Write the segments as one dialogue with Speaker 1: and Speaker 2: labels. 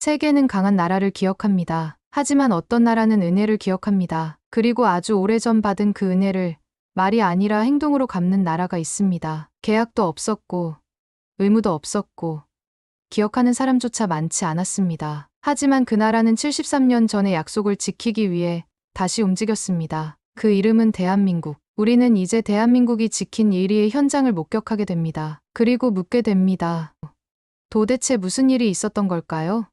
Speaker 1: 세계는 강한 나라를 기억합니다. 하지만 어떤 나라는 은혜를 기억합니다. 그리고 아주 오래전 받은 그 은혜를 말이 아니라 행동으로 갚는 나라가 있습니다. 계약도 없었고, 의무도 없었고, 기억하는 사람조차 많지 않았습니다. 하지만 그 나라는 73년 전의 약속을 지키기 위해 다시 움직였습니다. 그 이름은 대한민국. 우리는 이제 대한민국이 지킨 일위의 현장을 목격하게 됩니다. 그리고 묻게 됩니다. 도대체 무슨 일이 있었던 걸까요?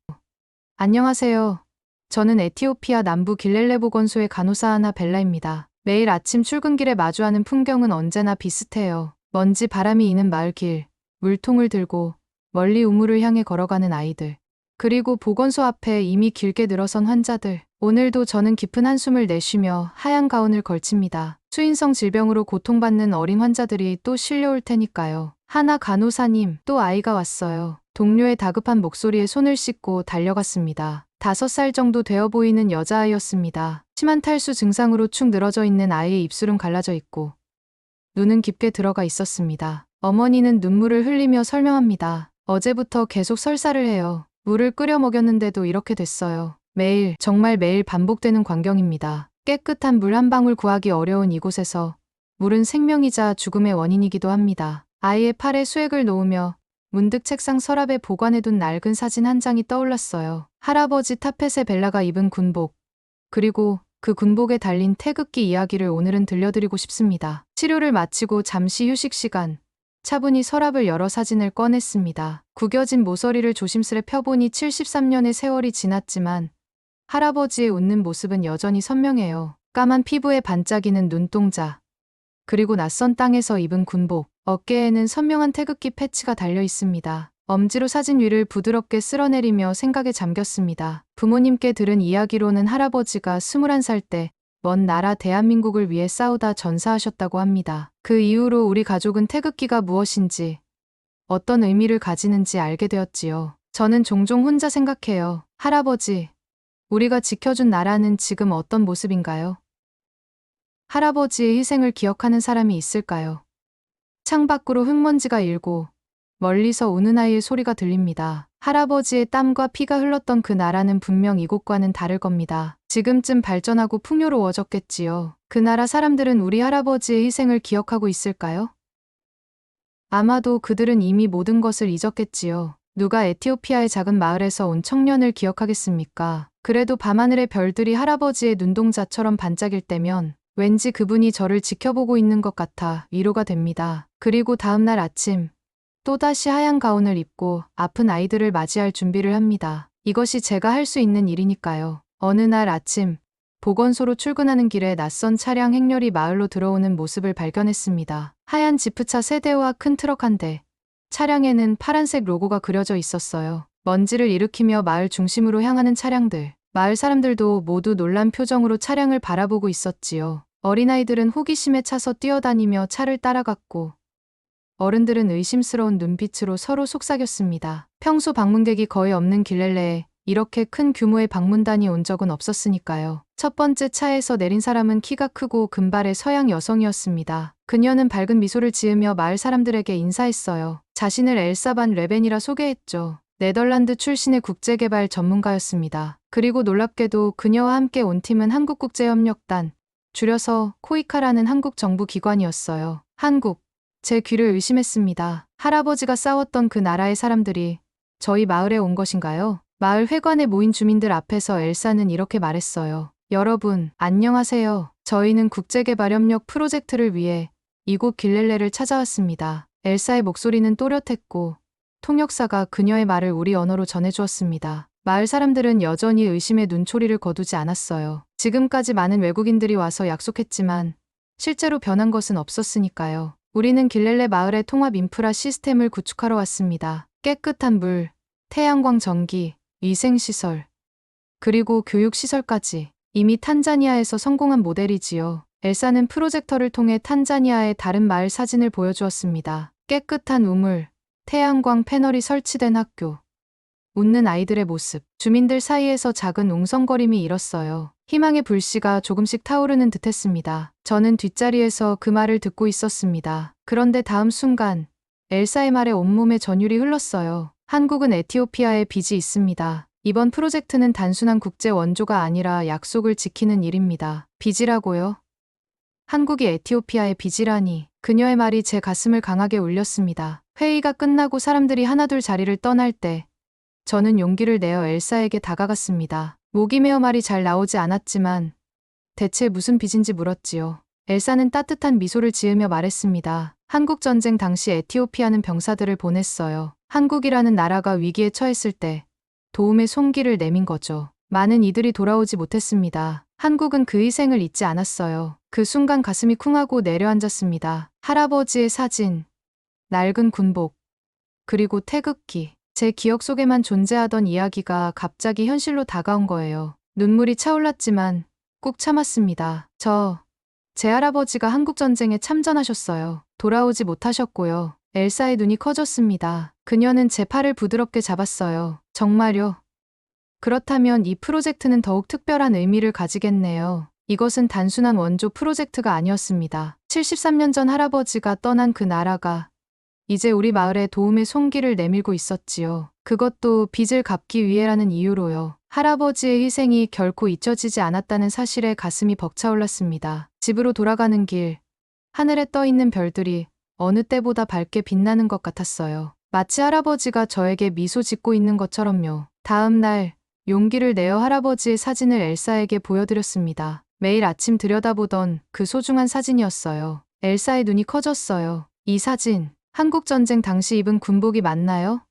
Speaker 1: 안녕하세요. 저는 에티오피아 남부 길렐레 보건소의 간호사 하나 벨라입니다. 매일 아침 출근길에 마주하는 풍경은 언제나 비슷해요. 먼지 바람이 이는 마을길, 물통을 들고 멀리 우물을 향해 걸어가는 아이들. 그리고 보건소 앞에 이미 길게 늘어선 환자들. 오늘도 저는 깊은 한숨을 내쉬며 하얀 가운을 걸칩니다. 수인성 질병으로 고통받는 어린 환자들이 또 실려올 테니까요. 하나 간호사님, 또 아이가 왔어요. 동료의 다급한 목소리에 손을 씻고 달려갔습니다. 다섯 살 정도 되어 보이는 여자아이였습니다. 심한 탈수 증상으로 축 늘어져 있는 아이의 입술은 갈라져 있고 눈은 깊게 들어가 있었습니다. 어머니는 눈물을 흘리며 설명합니다. 어제부터 계속 설사를 해요. 물을 끓여 먹였는데도 이렇게 됐어요. 매일, 정말 매일 반복되는 광경입니다. 깨끗한 물 한 방울 구하기 어려운 이곳에서 물은 생명이자 죽음의 원인이기도 합니다. 아이의 팔에 수액을 놓으며 문득 책상 서랍에 보관해둔 낡은 사진 한 장이 떠올랐어요. 할아버지 타펫에 벨라가 입은 군복, 그리고 그 군복에 달린 태극기 이야기를 오늘은 들려드리고 싶습니다. 치료를 마치고 잠시 휴식 시간, 차분히 서랍을 열어 사진을 꺼냈습니다. 구겨진 모서리를 조심스레 펴보니 73년의 세월이 지났지만 할아버지의 웃는 모습은 여전히 선명해요. 까만 피부에 반짝이는 눈동자. 그리고 낯선 땅에서 입은 군복. 어깨에는 선명한 태극기 패치가 달려 있습니다. 엄지로 사진 위를 부드럽게 쓸어내리며 생각에 잠겼습니다. 부모님께 들은 이야기로는 할아버지가 21살 때 먼 나라 대한민국을 위해 싸우다 전사하셨다고 합니다. 그 이후로 우리 가족은 태극기가 무엇인지, 어떤 의미를 가지는지 알게 되었지요. 저는 종종 혼자 생각해요. 할아버지, 우리가 지켜준 나라는 지금 어떤 모습인가요? 할아버지의 희생을 기억하는 사람이 있을까요? 창밖으로 흙먼지가 일고 멀리서 우는 아이의 소리가 들립니다. 할아버지의 땀과 피가 흘렀던 그 나라는 분명 이곳과는 다를 겁니다. 지금쯤 발전하고 풍요로워졌겠지요. 그 나라 사람들은 우리 할아버지의 희생을 기억하고 있을까요? 아마도 그들은 이미 모든 것을 잊었겠지요. 누가 에티오피아의 작은 마을에서 온 청년을 기억하겠습니까? 그래도 밤하늘의 별들이 할아버지의 눈동자처럼 반짝일 때면 왠지 그분이 저를 지켜보고 있는 것 같아 위로가 됩니다. 그리고 다음날 아침, 또다시 하얀 가운을 입고 아픈 아이들을 맞이할 준비를 합니다. 이것이 제가 할 수 있는 일이니까요. 어느 날 아침, 보건소로 출근하는 길에 낯선 차량 행렬이 마을로 들어오는 모습을 발견했습니다. 하얀 지프차 세 대와 큰 트럭 한 대. 차량에는 파란색 로고가 그려져 있었어요. 먼지를 일으키며 마을 중심으로 향하는 차량들. 마을 사람들도 모두 놀란 표정으로 차량을 바라보고 있었지요. 어린아이들은 호기심에 차서 뛰어다니며 차를 따라갔고 어른들은 의심스러운 눈빛으로 서로 속삭였습니다. 평소 방문객이 거의 없는 길렐레에 이렇게 큰 규모의 방문단이 온 적은 없었으니까요. 첫 번째 차에서 내린 사람은 키가 크고 금발의 서양 여성이었습니다. 그녀는 밝은 미소를 지으며 마을 사람들에게 인사했어요. 자신을 엘사반 레벤이라 소개했죠. 네덜란드 출신의 국제개발 전문가였습니다. 그리고 놀랍게도 그녀와 함께 온 팀은 한국국제협력단, 줄여서 코이카라는 한국 정부 기관이었어요. 한국, 제 귀를 의심했습니다. 할아버지가 싸웠던 그 나라의 사람들이 저희 마을에 온 것인가요? 마을 회관에 모인 주민들 앞에서 엘사는 이렇게 말했어요. 여러분, 안녕하세요. 저희는 국제개발협력 프로젝트를 위해 이곳 길렐레를 찾아왔습니다. 엘사의 목소리는 또렷했고 통역사가 그녀의 말을 우리 언어로 전해주었습니다. 마을 사람들은 여전히 의심의 눈초리를 거두지 않았어요. 지금까지 많은 외국인들이 와서 약속했지만 실제로 변한 것은 없었으니까요. 우리는 길렐레 마을의 통합 인프라 시스템을 구축하러 왔습니다. 깨끗한 물, 태양광 전기, 위생시설, 그리고 교육시설까지 이미 탄자니아에서 성공한 모델이지요. 엘사는 프로젝터를 통해 탄자니아의 다른 마을 사진을 보여주었습니다. 깨끗한 우물, 태양광 패널이 설치된 학교, 웃는 아이들의 모습, 주민들 사이에서 작은 웅성거림이 일었어요. 희망의 불씨가 조금씩 타오르는 듯 했습니다. 저는 뒷자리에서 그 말을 듣고 있었습니다. 그런데 다음 순간 엘사의 말에 온몸에 전율이 흘렀어요. 한국은 에티오피아에 빚이 있습니다. 이번 프로젝트는 단순한 국제 원조가 아니라 약속을 지키는 일입니다. 빚이라고요? 한국이 에티오피아의 빚이라니. 그녀의 말이 제 가슴을 강하게 울렸습니다. 회의가 끝나고 사람들이 하나둘 자리를 떠날 때 저는 용기를 내어 엘사에게 다가갔습니다. 목이 메어 말이 잘 나오지 않았지만 대체 무슨 빚인지 물었지요. 엘사는 따뜻한 미소를 지으며 말했습니다. 한국 전쟁 당시 에티오피아는 병사들을 보냈어요. 한국이라는 나라가 위기에 처했을 때 도움의 손길을 내민 거죠. 많은 이들이 돌아오지 못했습니다. 한국은 그 희생을 잊지 않았어요. 그 순간 가슴이 쿵하고 내려앉았습니다. 할아버지의 사진, 낡은 군복, 그리고 태극기. 제 기억 속에만 존재하던 이야기가 갑자기 현실로 다가온 거예요. 눈물이 차올랐지만 꾹 참았습니다. 저, 제 할아버지가 한국전쟁에 참전하셨어요. 돌아오지 못하셨고요. 엘사의 눈이 커졌습니다. 그녀는 제 팔을 부드럽게 잡았어요. 정말요? 그렇다면 이 프로젝트는 더욱 특별한 의미를 가지겠네요. 이것은 단순한 원조 프로젝트가 아니었습니다. 73년 전 할아버지가 떠난 그 나라가 이제 우리 마을에 도움의 손길을 내밀고 있었지요. 그것도 빚을 갚기 위해라는 이유로요. 할아버지의 희생이 결코 잊혀지지 않았다는 사실에 가슴이 벅차올랐습니다. 집으로 돌아가는 길, 하늘에 떠 있는 별들이 어느 때보다 밝게 빛나는 것 같았어요. 마치 할아버지가 저에게 미소 짓고 있는 것처럼요. 다음 날, 용기를 내어 할아버지의 사진을 엘사에게 보여드렸습니다. 매일 아침 들여다보던 그 소중한 사진이었어요. 엘사의 눈이 커졌어요. 이 사진, 한국전쟁 당시 입은 군복이 맞나요?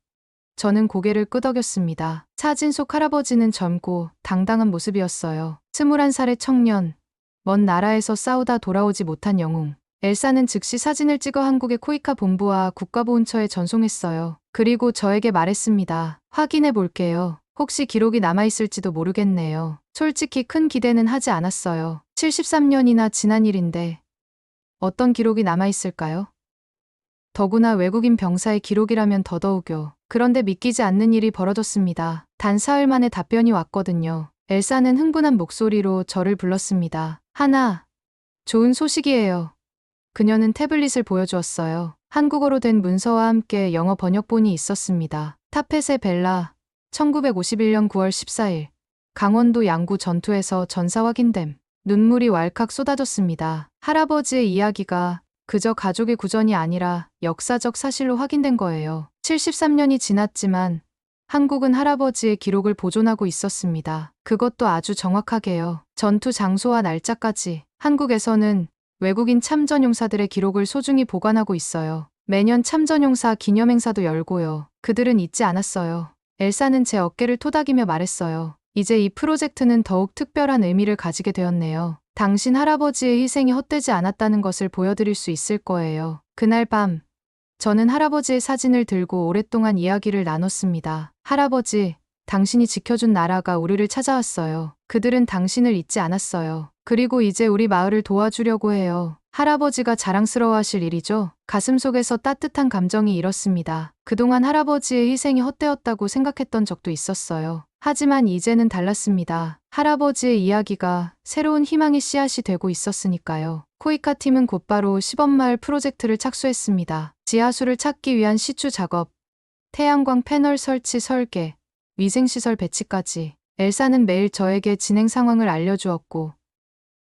Speaker 1: 저는 고개를 끄덕였습니다. 사진 속 할아버지는 젊고 당당한 모습이었어요. 21살의 청년, 먼 나라에서 싸우다 돌아오지 못한 영웅. 엘사는 즉시 사진을 찍어 한국의 코이카 본부와 국가보훈처에 전송했어요. 그리고 저에게 말했습니다. 확인해 볼게요. 혹시 기록이 남아있을지도 모르겠네요. 솔직히 큰 기대는 하지 않았어요. 73년이나 지난 일인데 어떤 기록이 남아있을까요? 더구나 외국인 병사의 기록이라면 더더욱요. 그런데 믿기지 않는 일이 벌어졌습니다. 단 사흘 만에 답변이 왔거든요. 엘사는 흥분한 목소리로 저를 불렀습니다. 하나, 좋은 소식이에요. 그녀는 태블릿을 보여주었어요. 한국어로 된 문서와 함께 영어 번역본이 있었습니다. 타펫의 벨라, 1951년 9월 14일, 강원도 양구 전투에서 전사 확인됨. 눈물이 왈칵 쏟아졌습니다. 할아버지의 이야기가 그저 가족의 구전이 아니라 역사적 사실로 확인된 거예요. 73년이 지났지만 한국은 할아버지의 기록을 보존하고 있었습니다. 그것도 아주 정확하게요. 전투 장소와 날짜까지 한국에서는 외국인 참전용사들의 기록을 소중히 보관하고 있어요. 매년 참전용사 기념행사도 열고요. 그들은 잊지 않았어요. 엘사는 제 어깨를 토닥이며 말했어요. 이제 이 프로젝트는 더욱 특별한 의미를 가지게 되었네요. 당신 할아버지의 희생이 헛되지 않았다는 것을 보여드릴 수 있을 거예요. 그날 밤, 저는 할아버지의 사진을 들고 오랫동안 이야기를 나눴습니다. 할아버지, 당신이 지켜준 나라가 우리를 찾아왔어요. 그들은 당신을 잊지 않았어요. 그리고 이제 우리 마을을 도와주려고 해요. 할아버지가 자랑스러워하실 일이죠. 가슴속에서 따뜻한 감정이 일었습니다. 그동안 할아버지의 희생이 헛되었다고 생각했던 적도 있었어요. 하지만 이제는 달랐습니다. 할아버지의 이야기가 새로운 희망의 씨앗이 되고 있었으니까요. 코이카 팀은 곧바로 시범마을 프로젝트를 착수했습니다. 지하수를 찾기 위한 시추 작업, 태양광 패널 설치 설계, 위생시설 배치까지 엘사는 매일 저에게 진행 상황을 알려주었고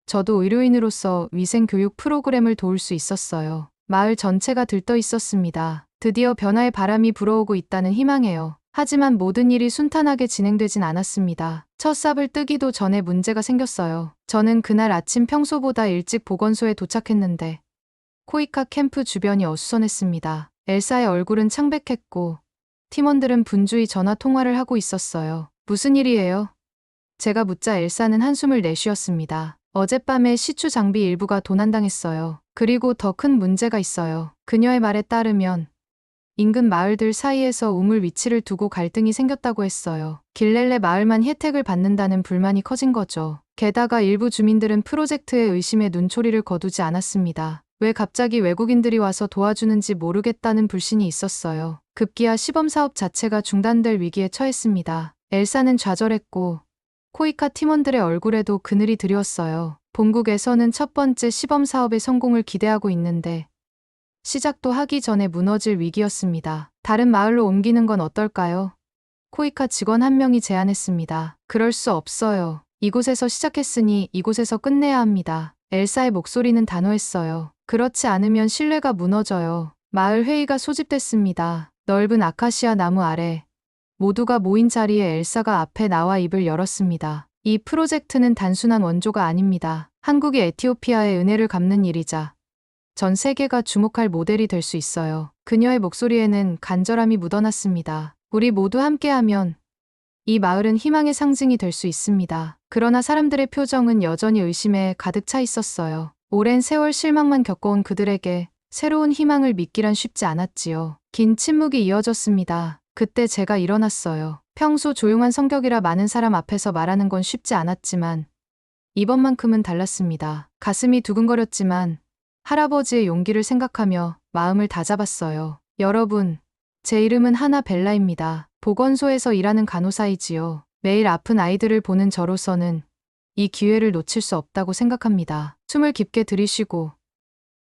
Speaker 1: 저도 의료인으로서 위생교육 프로그램을 도울 수 있었어요. 마을 전체가 들떠 있었습니다. 드디어 변화의 바람이 불어오고 있다는 희망에요. 하지만 모든 일이 순탄하게 진행되진 않았습니다. 첫 삽을 뜨기도 전에 문제가 생겼어요. 저는 그날 아침 평소보다 일찍 보건소에 도착했는데 코이카 캠프 주변이 어수선했습니다. 엘사의 얼굴은 창백했고 팀원들은 분주히 전화 통화를 하고 있었어요. 무슨 일이에요? 제가 묻자 엘사는 한숨을 내쉬었습니다. 어젯밤에 시추 장비 일부가 도난당했어요. 그리고 더 큰 문제가 있어요. 그녀의 말에 따르면 인근 마을들 사이에서 우물 위치를 두고 갈등이 생겼다고 했어요. 길렐레 마을만 혜택을 받는다는 불만이 커진 거죠. 게다가 일부 주민들은 프로젝트의 의심에 눈초리를 거두지 않았습니다. 왜 갑자기 외국인들이 와서 도와주는지 모르겠다는 불신이 있었어요. 급기야 시범 사업 자체가 중단될 위기에 처했습니다. 엘사는 좌절했고 코이카 팀원들의 얼굴에도 그늘이 드리웠어요. 본국에서는 첫 번째 시범 사업의 성공을 기대하고 있는데 시작도 하기 전에 무너질 위기였습니다. 다른 마을로 옮기는 건 어떨까요? 코이카 직원 한 명이 제안했습니다. 그럴 수 없어요. 이곳에서 시작했으니 이곳에서 끝내야 합니다. 엘사의 목소리는 단호했어요. 그렇지 않으면 신뢰가 무너져요. 마을 회의가 소집됐습니다. 넓은 아카시아 나무 아래 모두가 모인 자리에 엘사가 앞에 나와 입을 열었습니다. 이 프로젝트는 단순한 원조가 아닙니다. 한국이 에티오피아의 은혜를 갚는 일이자 전 세계가 주목할 모델이 될 수 있어요. 그녀의 목소리에는 간절함이 묻어났습니다. 우리 모두 함께하면 이 마을은 희망의 상징이 될 수 있습니다. 그러나 사람들의 표정은 여전히 의심에 가득 차 있었어요. 오랜 세월 실망만 겪어온 그들에게 새로운 희망을 믿기란 쉽지 않았지요. 긴 침묵이 이어졌습니다. 그때 제가 일어났어요. 평소 조용한 성격이라 많은 사람 앞에서 말하는 건 쉽지 않았지만 이번만큼은 달랐습니다. 가슴이 두근거렸지만 할아버지의 용기를 생각하며 마음을 다잡았어요. 여러분, 제 이름은 하나 벨라입니다. 보건소에서 일하는 간호사이지요. 매일 아픈 아이들을 보는 저로서는 이 기회를 놓칠 수 없다고 생각합니다. 숨을 깊게 들이쉬고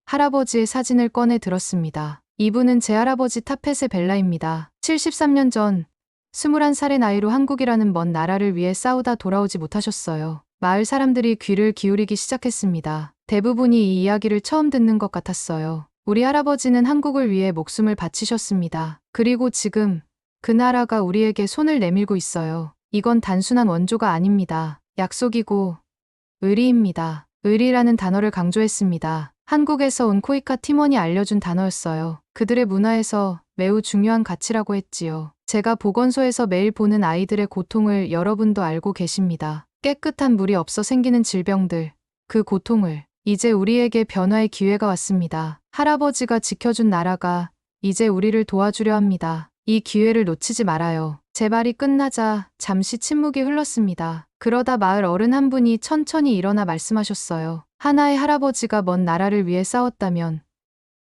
Speaker 1: 할아버지의 사진을 꺼내 들었습니다. 이분은 제 할아버지 타페세 벨라입니다. 73년 전 21살의 나이로 한국이라는 먼 나라를 위해 싸우다 돌아오지 못하셨어요. 마을 사람들이 귀를 기울이기 시작했습니다. 대부분이 이 이야기를 처음 듣는 것 같았어요. 우리 할아버지는 한국을 위해 목숨을 바치셨습니다. 그리고 지금 그 나라가 우리에게 손을 내밀고 있어요. 이건 단순한 원조가 아닙니다. 약속이고 의리입니다. 의리라는 단어를 강조했습니다. 한국에서 온 코이카 팀원이 알려준 단어였어요. 그들의 문화에서 매우 중요한 가치라고 했지요. 제가 보건소에서 매일 보는 아이들의 고통을 여러분도 알고 계십니다. 깨끗한 물이 없어 생기는 질병들, 그 고통을 이제 우리에게 변화의 기회가 왔습니다. 할아버지가 지켜준 나라가 이제 우리를 도와주려 합니다. 이 기회를 놓치지 말아요. 제 말이 끝나자 잠시 침묵이 흘렀습니다. 그러다 마을 어른 한 분이 천천히 일어나 말씀하셨어요. 하나의 할아버지가 먼 나라를 위해 싸웠다면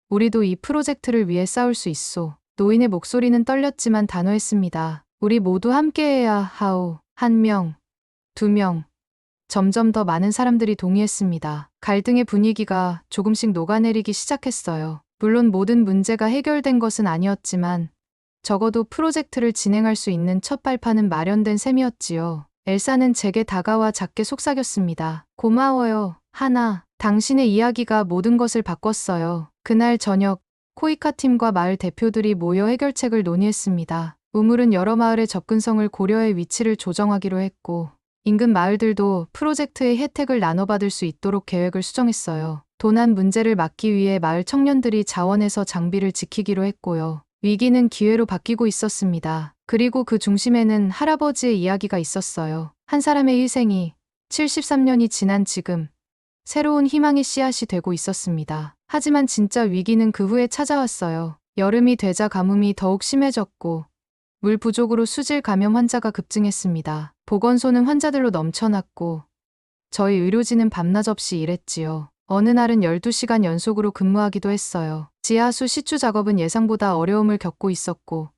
Speaker 1: 우리도 이 프로젝트를 위해 싸울 수 있소. 노인의 목소리는 떨렸지만 단호했습니다. 우리 모두 함께해야 하오. 한 명, 두 명. 점점 더 많은 사람들이 동의했습니다. 갈등의 분위기가 조금씩 녹아내리기 시작했어요. 물론 모든 문제가 해결된 것은 아니었지만 적어도 프로젝트를 진행할 수 있는 첫 발판은 마련된 셈이었지요. 엘사는 제게 다가와 작게 속삭였습니다. 고마워요. 하나, 당신의 이야기가 모든 것을 바꿨어요. 그날 저녁, 코이카 팀과 마을 대표들이 모여 해결책을 논의했습니다. 우물은 여러 마을의 접근성을 고려해 위치를 조정하기로 했고, 인근 마을들도 프로젝트의 혜택을 나눠받을 수 있도록 계획을 수정했어요. 도난 문제를 막기 위해 마을 청년들이 자원해서 장비를 지키기로 했고요. 위기는 기회로 바뀌고 있었습니다. 그리고 그 중심에는 할아버지의 이야기가 있었어요. 한 사람의 희생이 73년이 지난 지금 새로운 희망의 씨앗이 되고 있었습니다. 하지만 진짜 위기는 그 후에 찾아왔어요. 여름이 되자 가뭄이 더욱 심해졌고 물 부족으로 수질 감염 환자가 급증했습니다. 보건소는 환자들로 넘쳐났고 저희 의료진은 밤낮 없이 일했지요. 어느 날은 12시간 연속으로 근무하기도 했어요. 지하수 시추 작업은 예상보다 어려움을 겪고 있었고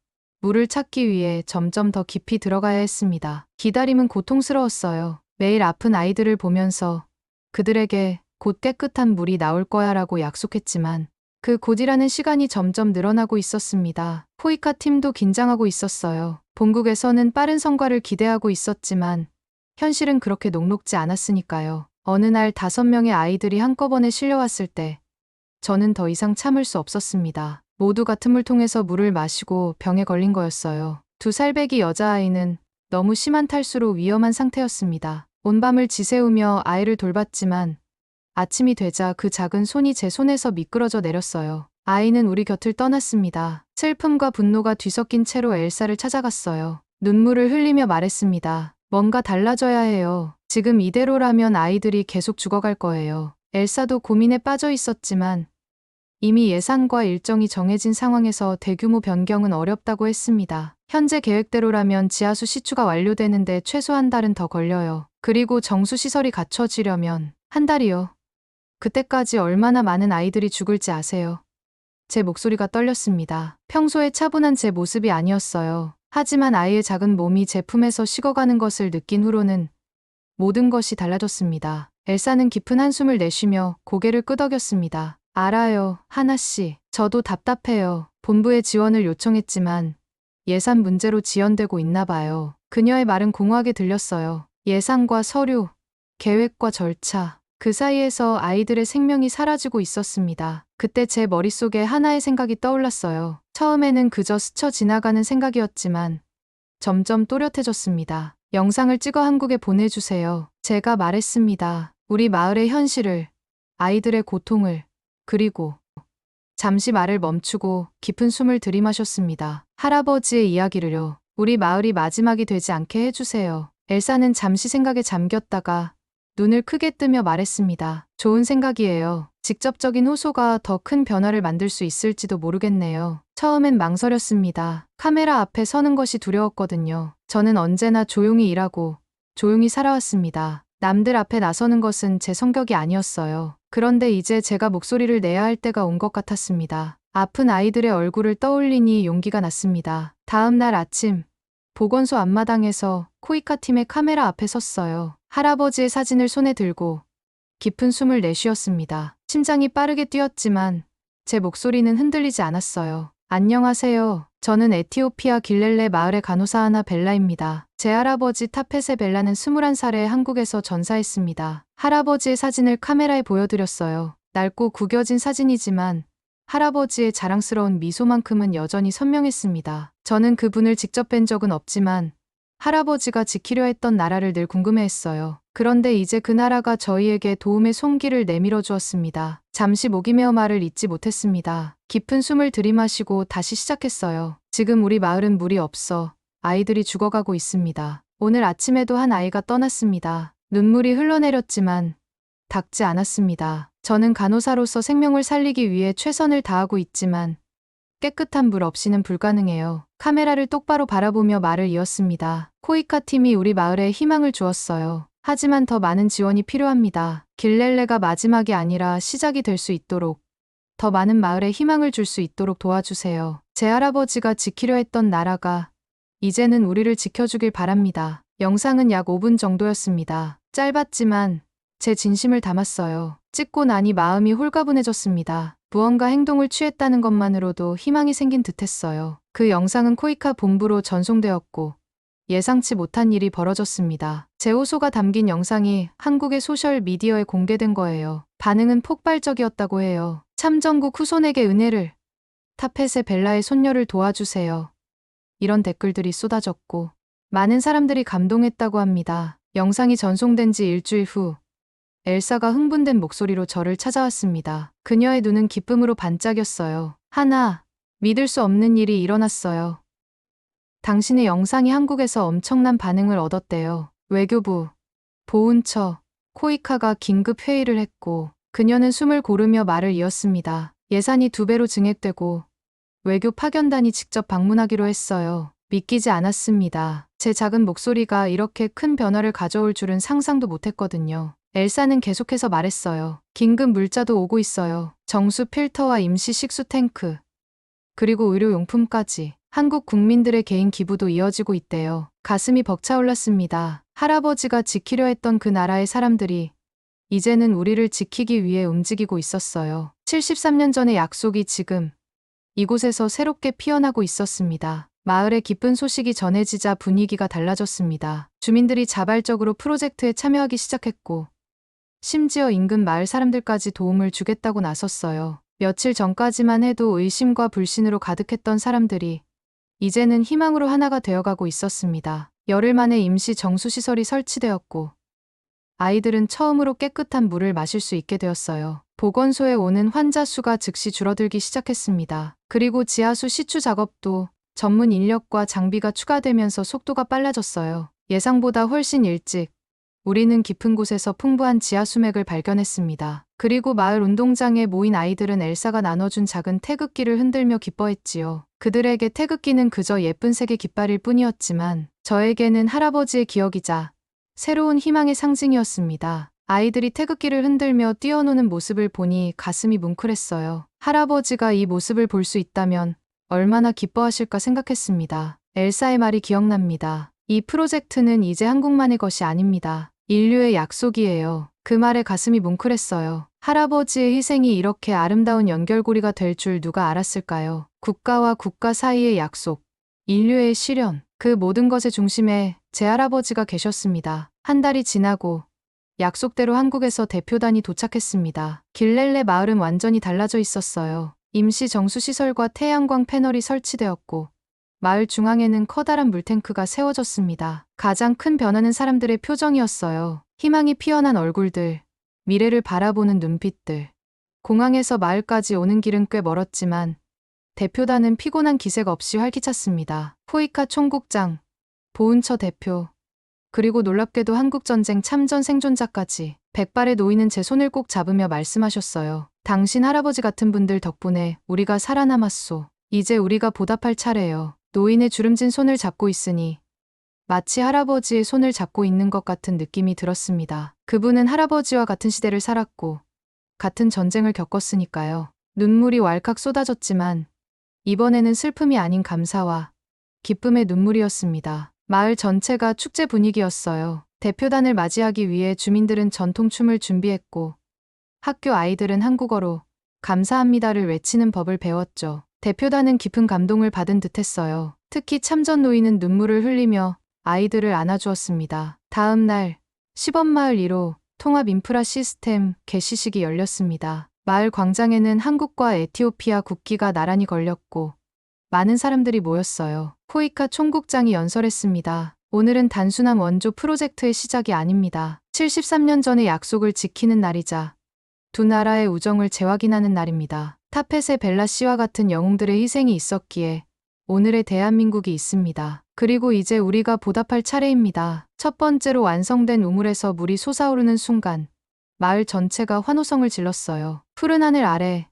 Speaker 1: 물을 찾기 위해 점점 더 깊이 들어가야 했습니다. 기다림은 고통스러웠어요. 매일 아픈 아이들을 보면서 그들에게 곧 깨끗한 물이 나올 거야 라고 약속했지만 그 곧이라는 시간이 점점 늘어나고 있었습니다. 포이카 팀도 긴장하고 있었어요. 본국에서는 빠른 성과를 기대하고 있었지만 현실은 그렇게 녹록지 않았으니까요. 어느 날 다섯 명의 아이들이 한꺼번에 실려왔을 때 저는 더 이상 참을 수 없었습니다. 모두 같은 물통에서 물을 마시고 병에 걸린 거였어요. 두 살배기 여자아이는 너무 심한 탈수로 위험한 상태였습니다. 온 밤을 지새우며 아이를 돌봤지만 아침이 되자 그 작은 손이 제 손에서 미끄러져 내렸어요. 아이는 우리 곁을 떠났습니다. 슬픔과 분노가 뒤섞인 채로 엘사를 찾아갔어요. 눈물을 흘리며 말했습니다. 뭔가 달라져야 해요. 지금 이대로라면 아이들이 계속 죽어갈 거예요. 엘사도 고민에 빠져 있었지만 이미 예산과 일정이 정해진 상황에서 대규모 변경은 어렵다고 했습니다. 현재 계획대로라면 지하수 시추가 완료되는데 최소 한 달은 더 걸려요. 그리고 정수시설이 갖춰지려면 한 달이요. 그때까지 얼마나 많은 아이들이 죽을지 아세요? 제 목소리가 떨렸습니다. 평소에 차분한 제 모습이 아니었어요. 하지만 아이의 작은 몸이 제품에서 식어가는 것을 느낀 후로는 모든 것이 달라졌습니다. 엘사는 깊은 한숨을 내쉬며 고개를 끄덕였습니다. 알아요, 하나씨. 저도 답답해요. 본부에 지원을 요청했지만 예산 문제로 지연되고 있나 봐요. 그녀의 말은 공허하게 들렸어요. 예산과 서류, 계획과 절차. 그 사이에서 아이들의 생명이 사라지고 있었습니다. 그때 제 머릿속에 하나의 생각이 떠올랐어요. 처음에는 그저 스쳐 지나가는 생각이었지만 점점 또렷해졌습니다. 영상을 찍어 한국에 보내주세요. 제가 말했습니다. 우리 마을의 현실을, 아이들의 고통을, 그리고 잠시 말을 멈추고 깊은 숨을 들이마셨습니다. 할아버지의 이야기를요. 우리 마을이 마지막이 되지 않게 해주세요. 엘사는 잠시 생각에 잠겼다가 눈을 크게 뜨며 말했습니다. 좋은 생각이에요. 직접적인 호소가 더 큰 변화를 만들 수 있을지도 모르겠네요. 처음엔 망설였습니다. 카메라 앞에 서는 것이 두려웠거든요. 저는 언제나 조용히 일하고 조용히 살아왔습니다. 남들 앞에 나서는 것은 제 성격이 아니었어요. 그런데 이제 제가 목소리를 내야 할 때가 온 것 같았습니다. 아픈 아이들의 얼굴을 떠올리니 용기가 났습니다. 다음 날 아침, 보건소 앞마당에서 코이카 팀의 카메라 앞에 섰어요. 할아버지의 사진을 손에 들고 깊은 숨을 내쉬었습니다. 심장이 빠르게 뛰었지만 제 목소리는 흔들리지 않았어요. 안녕하세요. 저는 에티오피아 길렐레 마을의 간호사 하나 벨라입니다. 제 할아버지 타페세 벨라는 21살에 한국에서 전사했습니다. 할아버지의 사진을 카메라에 보여드렸어요. 낡고 구겨진 사진이지만 할아버지의 자랑스러운 미소만큼은 여전히 선명했습니다. 저는 그분을 직접 뵌 적은 없지만 할아버지가 지키려 했던 나라를 늘 궁금해했어요. 그런데 이제 그 나라가 저희에게 도움의 손길을 내밀어 주었습니다. 잠시 목이 메어 말을 잇지 못했습니다. 깊은 숨을 들이마시고 다시 시작했어요. 지금 우리 마을은 물이 없어 아이들이 죽어가고 있습니다. 오늘 아침에도 한 아이가 떠났습니다. 눈물이 흘러내렸지만 닿지 않았습니다. 저는 간호사로서 생명을 살리기 위해 최선을 다하고 있지만 깨끗한 물 없이는 불가능해요. 카메라를 똑바로 바라보며 말을 이었습니다. 코이카 팀이 우리 마을에 희망을 주었어요. 하지만 더 많은 지원이 필요합니다. 길렐레가 마지막이 아니라 시작이 될 수 있도록 더 많은 마을에 희망을 줄 수 있도록 도와주세요. 제 할아버지가 지키려 했던 나라가 이제는 우리를 지켜주길 바랍니다. 영상은 약 5분 정도였습니다. 짧았지만 제 진심을 담았어요. 찍고 나니 마음이 홀가분해졌습니다. 무언가 행동을 취했다는 것만으로도 희망이 생긴 듯 했어요. 그 영상은 코이카 본부로 전송되었고 예상치 못한 일이 벌어졌습니다. 제 호소가 담긴 영상이 한국의 소셜 미디어에 공개된 거예요. 반응은 폭발적이었다고 해요. 참전국 후손에게 은혜를 타펫의 벨라의 손녀를 도와주세요. 이런 댓글들이 쏟아졌고 많은 사람들이 감동했다고 합니다. 영상이 전송된 지 일주일 후 엘사가 흥분된 목소리로 저를 찾아왔습니다. 그녀의 눈은 기쁨으로 반짝였어요. 하나, 믿을 수 없는 일이 일어났어요. 당신의 영상이 한국에서 엄청난 반응을 얻었대요. 외교부, 보훈처, 코이카가 긴급 회의를 했고 그녀는 숨을 고르며 말을 이었습니다. 예산이 두 배로 증액되고 외교 파견단이 직접 방문하기로 했어요. 믿기지 않았습니다. 제 작은 목소리가 이렇게 큰 변화를 가져올 줄은 상상도 못했거든요. 엘사는 계속해서 말했어요. 긴급 물자도 오고 있어요. 정수 필터와 임시 식수 탱크. 그리고 의료용품까지. 한국 국민들의 개인 기부도 이어지고 있대요. 가슴이 벅차올랐습니다. 할아버지가 지키려 했던 그 나라의 사람들이 이제는 우리를 지키기 위해 움직이고 있었어요. 73년 전의 약속이 지금 이곳에서 새롭게 피어나고 있었습니다. 마을에 기쁜 소식이 전해지자 분위기가 달라졌습니다. 주민들이 자발적으로 프로젝트에 참여하기 시작했고 심지어 인근 마을 사람들까지 도움을 주겠다고 나섰어요. 며칠 전까지만 해도 의심과 불신으로 가득했던 사람들이 이제는 희망으로 하나가 되어가고 있었습니다. 열흘 만에 임시 정수시설이 설치되었고 아이들은 처음으로 깨끗한 물을 마실 수 있게 되었어요. 보건소에 오는 환자 수가 즉시 줄어들기 시작했습니다. 그리고 지하수 시추 작업도 전문 인력과 장비가 추가되면서 속도가 빨라졌어요. 예상보다 훨씬 일찍 우리는 깊은 곳에서 풍부한 지하수맥을 발견했습니다. 그리고 마을 운동장에 모인 아이들은 엘사가 나눠준 작은 태극기를 흔들며 기뻐했지요. 그들에게 태극기는 그저 예쁜 색의 깃발일 뿐이었지만 저에게는 할아버지의 기억이자 새로운 희망의 상징이었습니다. 아이들이 태극기를 흔들며 뛰어노는 모습을 보니 가슴이 뭉클했어요. 할아버지가 이 모습을 볼 수 있다면 얼마나 기뻐하실까 생각했습니다. 엘사의 말이 기억납니다. 이 프로젝트는 이제 한국만의 것이 아닙니다. 인류의 약속이에요. 그 말에 가슴이 뭉클했어요. 할아버지의 희생이 이렇게 아름다운 연결고리가 될 줄 누가 알았을까요? 국가와 국가 사이의 약속. 인류의 실현, 그 모든 것의 중심에 제 할아버지가 계셨습니다. 한 달이 지나고 약속대로 한국에서 대표단이 도착했습니다. 길렐레 마을은 완전히 달라져 있었어요. 임시 정수시설과 태양광 패널이 설치되었고 마을 중앙에는 커다란 물탱크가 세워졌습니다. 가장 큰 변화는 사람들의 표정이었어요. 희망이 피어난 얼굴들, 미래를 바라보는 눈빛들. 공항에서 마을까지 오는 길은 꽤 멀었지만 대표단은 피곤한 기색 없이 활기찼습니다. 포이카 총국장, 보은처 대표, 그리고 놀랍게도 한국전쟁 참전 생존자까지 백발의 노인은 제 손을 꼭 잡으며 말씀하셨어요. 당신 할아버지 같은 분들 덕분에 우리가 살아남았소. 이제 우리가 보답할 차례예요. 노인의 주름진 손을 잡고 있으니 마치 할아버지의 손을 잡고 있는 것 같은 느낌이 들었습니다. 그분은 할아버지와 같은 시대를 살았고 같은 전쟁을 겪었으니까요. 눈물이 왈칵 쏟아졌지만 이번에는 슬픔이 아닌 감사와 기쁨의 눈물이었습니다. 마을 전체가 축제 분위기였어요. 대표단을 맞이하기 위해 주민들은 전통춤을 준비했고 학교 아이들은 한국어로 감사합니다를 외치는 법을 배웠죠. 대표단은 깊은 감동을 받은 듯 했어요. 특히 참전 노인은 눈물을 흘리며 아이들을 안아주었습니다. 다음 날 시범마을 1호 통합 인프라 시스템 개시식이 열렸습니다. 마을 광장에는 한국과 에티오피아 국기가 나란히 걸렸고 많은 사람들이 모였어요. 포이카 총국장이 연설했습니다. 오늘은 단순한 원조 프로젝트의 시작이 아닙니다. 73년 전의 약속을 지키는 날이자 두 나라의 우정을 재확인하는 날입니다. 타펫의 벨라 씨와 같은 영웅들의 희생이 있었기에 오늘의 대한민국이 있습니다. 그리고 이제 우리가 보답할 차례입니다. 첫 번째로 완성된 우물에서 물이 솟아오르는 순간 마을 전체가 환호성을 질렀어요. 푸른 하늘 아래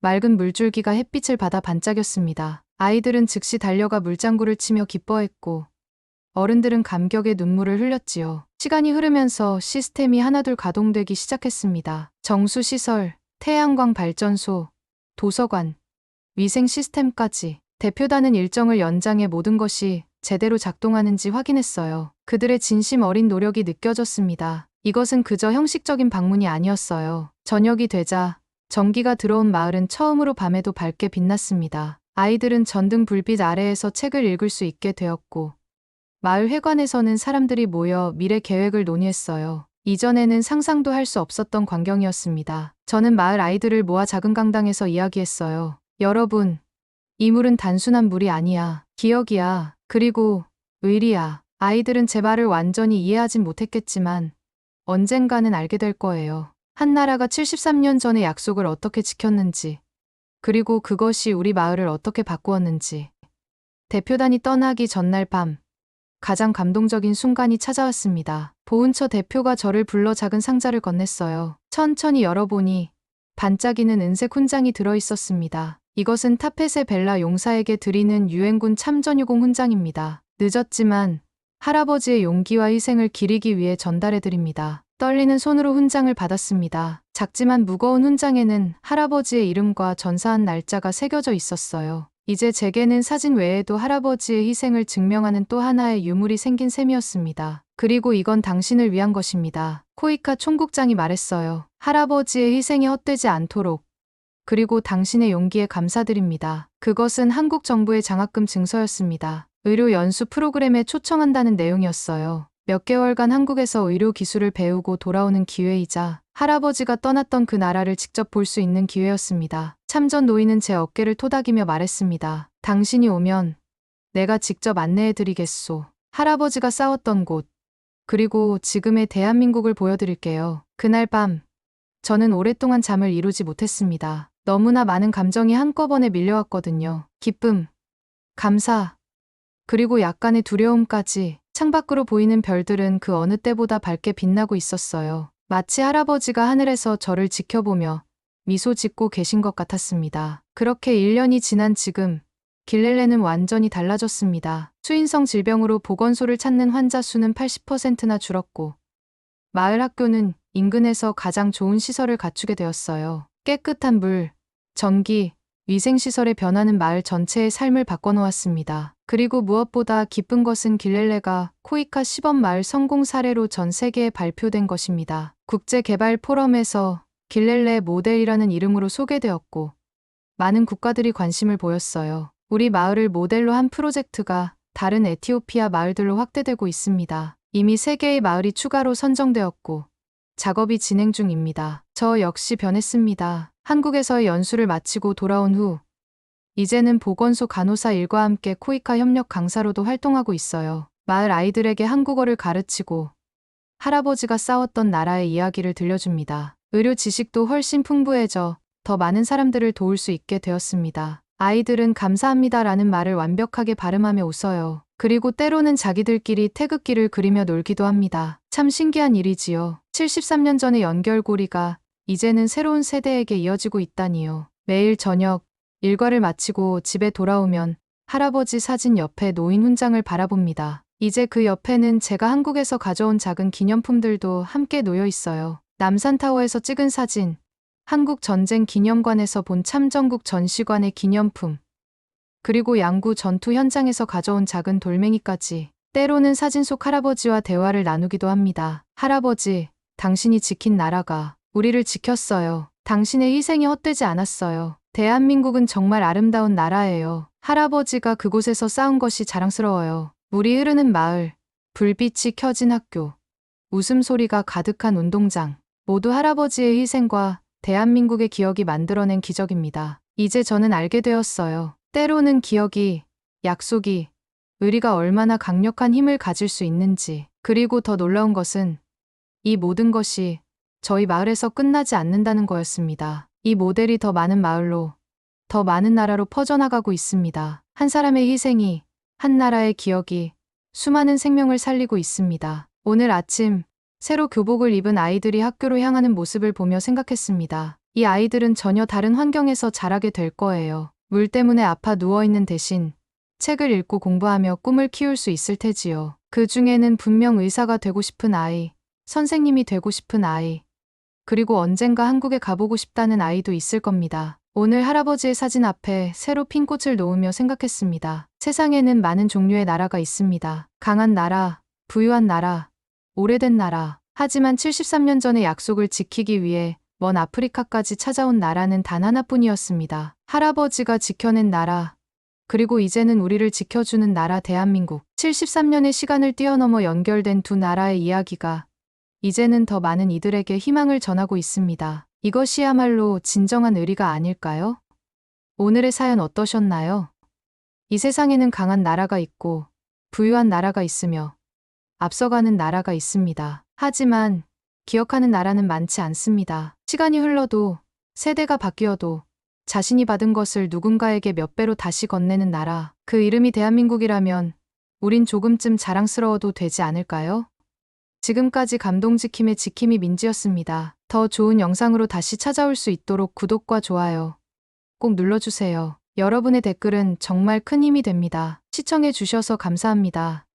Speaker 1: 맑은 물줄기가 햇빛을 받아 반짝였습니다. 아이들은 즉시 달려가 물장구를 치며 기뻐했고 어른들은 감격의 눈물을 흘렸지요. 시간이 흐르면서 시스템이 하나둘 가동되기 시작했습니다. 정수시설, 태양광 발전소, 도서관, 위생 시스템까지 대표단은 일정을 연장해 모든 것이 제대로 작동하는지 확인했어요. 그들의 진심 어린 노력이 느껴졌습니다. 이것은 그저 형식적인 방문이 아니었어요. 저녁이 되자 전기가 들어온 마을은 처음으로 밤에도 밝게 빛났습니다. 아이들은 전등 불빛 아래에서 책을 읽을 수 있게 되었고, 마을 회관에서는 사람들이 모여 미래 계획을 논의했어요. 이전에는 상상도 할 수 없었던 광경이었습니다. 저는 마을 아이들을 모아 작은 강당에서 이야기했어요. 여러분, 이 물은 단순한 물이 아니야. 기억이야. 그리고 의리야. 아이들은 제 말을 완전히 이해하진 못했겠지만 언젠가는 알게 될 거예요. 한 나라가 73년 전의 약속을 어떻게 지켰는지, 그리고 그것이 우리 마을을 어떻게 바꾸었는지. 대표단이 떠나기 전날 밤, 가장 감동적인 순간이 찾아왔습니다. 보은처 대표가 저를 불러 작은 상자를 건넸어요. 천천히 열어보니 반짝이는 은색 훈장이 들어 있었습니다. 이것은 타펫의 벨라 용사에게 드리는 유엔군 참전유공 훈장입니다. 늦었지만 할아버지의 용기와 희생을 기리기 위해 전달해 드립니다. 떨리는 손으로 훈장을 받았습니다. 작지만 무거운 훈장에는 할아버지의 이름과 전사한 날짜가 새겨져 있었어요. 이제 제게는 사진 외에도 할아버지의 희생을 증명하는 또 하나의 유물이 생긴 셈이었습니다. 그리고 이건 당신을 위한 것입니다. 코이카 총국장이 말했어요. 할아버지의 희생이 헛되지 않도록. 그리고 당신의 용기에 감사드립니다. 그것은 한국 정부의 장학금 증서였습니다. 의료 연수 프로그램에 초청한다는 내용이었어요. 몇 개월간 한국에서 의료 기술을 배우고 돌아오는 기회이자 할아버지가 떠났던 그 나라를 직접 볼 수 있는 기회였습니다. 참전 노인은 제 어깨를 토닥이며 말했습니다. 당신이 오면 내가 직접 안내해 드리겠소. 할아버지가 싸웠던 곳, 그리고 지금의 대한민국을 보여드릴게요. 그날 밤, 저는 오랫동안 잠을 이루지 못했습니다. 너무나 많은 감정이 한꺼번에 밀려왔거든요. 기쁨, 감사, 그리고 약간의 두려움까지 창밖으로 보이는 별들은 그 어느 때보다 밝게 빛나고 있었어요. 마치 할아버지가 하늘에서 저를 지켜보며 미소 짓고 계신 것 같았습니다. 그렇게 1년이 지난 지금 길렐레는 완전히 달라졌습니다. 수인성 질병으로 보건소를 찾는 환자 수는 80%나 줄었고 마을 학교는 인근에서 가장 좋은 시설을 갖추게 되었어요. 깨끗한 물, 전기, 위생시설의 변화는 마을 전체의 삶을 바꿔놓았습니다. 그리고 무엇보다 기쁜 것은 길렐레가 코이카 시범 마을 성공 사례로 전 세계에 발표된 것입니다. 국제개발 포럼에서 길렐레 모델이라는 이름으로 소개되었고 많은 국가들이 관심을 보였어요. 우리 마을을 모델로 한 프로젝트가 다른 에티오피아 마을들로 확대되고 있습니다. 이미 3개의 마을이 추가로 선정되었고 작업이 진행 중입니다. 저 역시 변했습니다. 한국에서의 연수를 마치고 돌아온 후 이제는 보건소 간호사 일과 함께 코이카 협력 강사로도 활동하고 있어요. 마을 아이들에게 한국어를 가르치고 할아버지가 싸웠던 나라의 이야기를 들려줍니다. 의료 지식도 훨씬 풍부해져 더 많은 사람들을 도울 수 있게 되었습니다. 아이들은 감사합니다라는 말을 완벽하게 발음하며 웃어요. 그리고 때로는 자기들끼리 태극기를 그리며 놀기도 합니다. 참 신기한 일이지요. 73년 전의 연결고리가 이제는 새로운 세대에게 이어지고 있다니요. 매일 저녁 일과를 마치고 집에 돌아오면 할아버지 사진 옆에 노인 훈장을 바라봅니다. 이제 그 옆에는 제가 한국에서 가져온 작은 기념품들도 함께 놓여 있어요. 남산타워에서 찍은 사진, 한국 전쟁 기념관에서 본 참전국 전시관의 기념품, 그리고 양구 전투 현장에서 가져온 작은 돌멩이까지 때로는 사진 속 할아버지와 대화를 나누기도 합니다. 할아버지, 당신이 지킨 나라가 우리를 지켰어요. 당신의 희생이 헛되지 않았어요. 대한민국은 정말 아름다운 나라예요. 할아버지가 그곳에서 싸운 것이 자랑스러워요. 물이 흐르는 마을, 불빛이 켜진 학교, 웃음소리가 가득한 운동장, 모두 할아버지의 희생과 대한민국의 기억이 만들어낸 기적입니다. 이제 저는 알게 되었어요. 때로는 기억이, 약속이, 의리가 얼마나 강력한 힘을 가질 수 있는지, 그리고 더 놀라운 것은 이 모든 것이 저희 마을에서 끝나지 않는다는 거였습니다. 이 모델이 더 많은 마을로, 더 많은 나라로 퍼져나가고 있습니다. 한 사람의 희생이, 한 나라의 기억이 수많은 생명을 살리고 있습니다. 오늘 아침, 새로 교복을 입은 아이들이 학교로 향하는 모습을 보며 생각했습니다. 이 아이들은 전혀 다른 환경에서 자라게 될 거예요. 물 때문에 아파 누워있는 대신 책을 읽고 공부하며 꿈을 키울 수 있을 테지요. 그 중에는 분명 의사가 되고 싶은 아이, 선생님이 되고 싶은 아이, 그리고 언젠가 한국에 가보고 싶다는 아이도 있을 겁니다. 오늘 할아버지의 사진 앞에 새로 핀 꽃을 놓으며 생각했습니다. 세상에는 많은 종류의 나라가 있습니다. 강한 나라, 부유한 나라, 오래된 나라. 하지만 73년 전의 약속을 지키기 위해 먼 아프리카까지 찾아온 나라는 단 하나뿐이었습니다. 할아버지가 지켜낸 나라, 그리고 이제는 우리를 지켜주는 나라 대한민국. 73년의 시간을 뛰어넘어 연결된 두 나라의 이야기가 이제는 더 많은 이들에게 희망을 전하고 있습니다. 이것이야말로 진정한 의리가 아닐까요? 오늘의 사연 어떠셨나요? 이 세상에는 강한 나라가 있고 부유한 나라가 있으며 앞서가는 나라가 있습니다. 하지만 기억하는 나라는 많지 않습니다. 시간이 흘러도 세대가 바뀌어도 자신이 받은 것을 누군가에게 몇 배로 다시 건네는 나라. 그 이름이 대한민국이라면 우린 조금쯤 자랑스러워도 되지 않을까요? 지금까지 감동지킴의 지킴이 민지였습니다. 더 좋은 영상으로 다시 찾아올 수 있도록 구독과 좋아요 꼭 눌러주세요. 여러분의 댓글은 정말 큰 힘이 됩니다. 시청해 주셔서 감사합니다.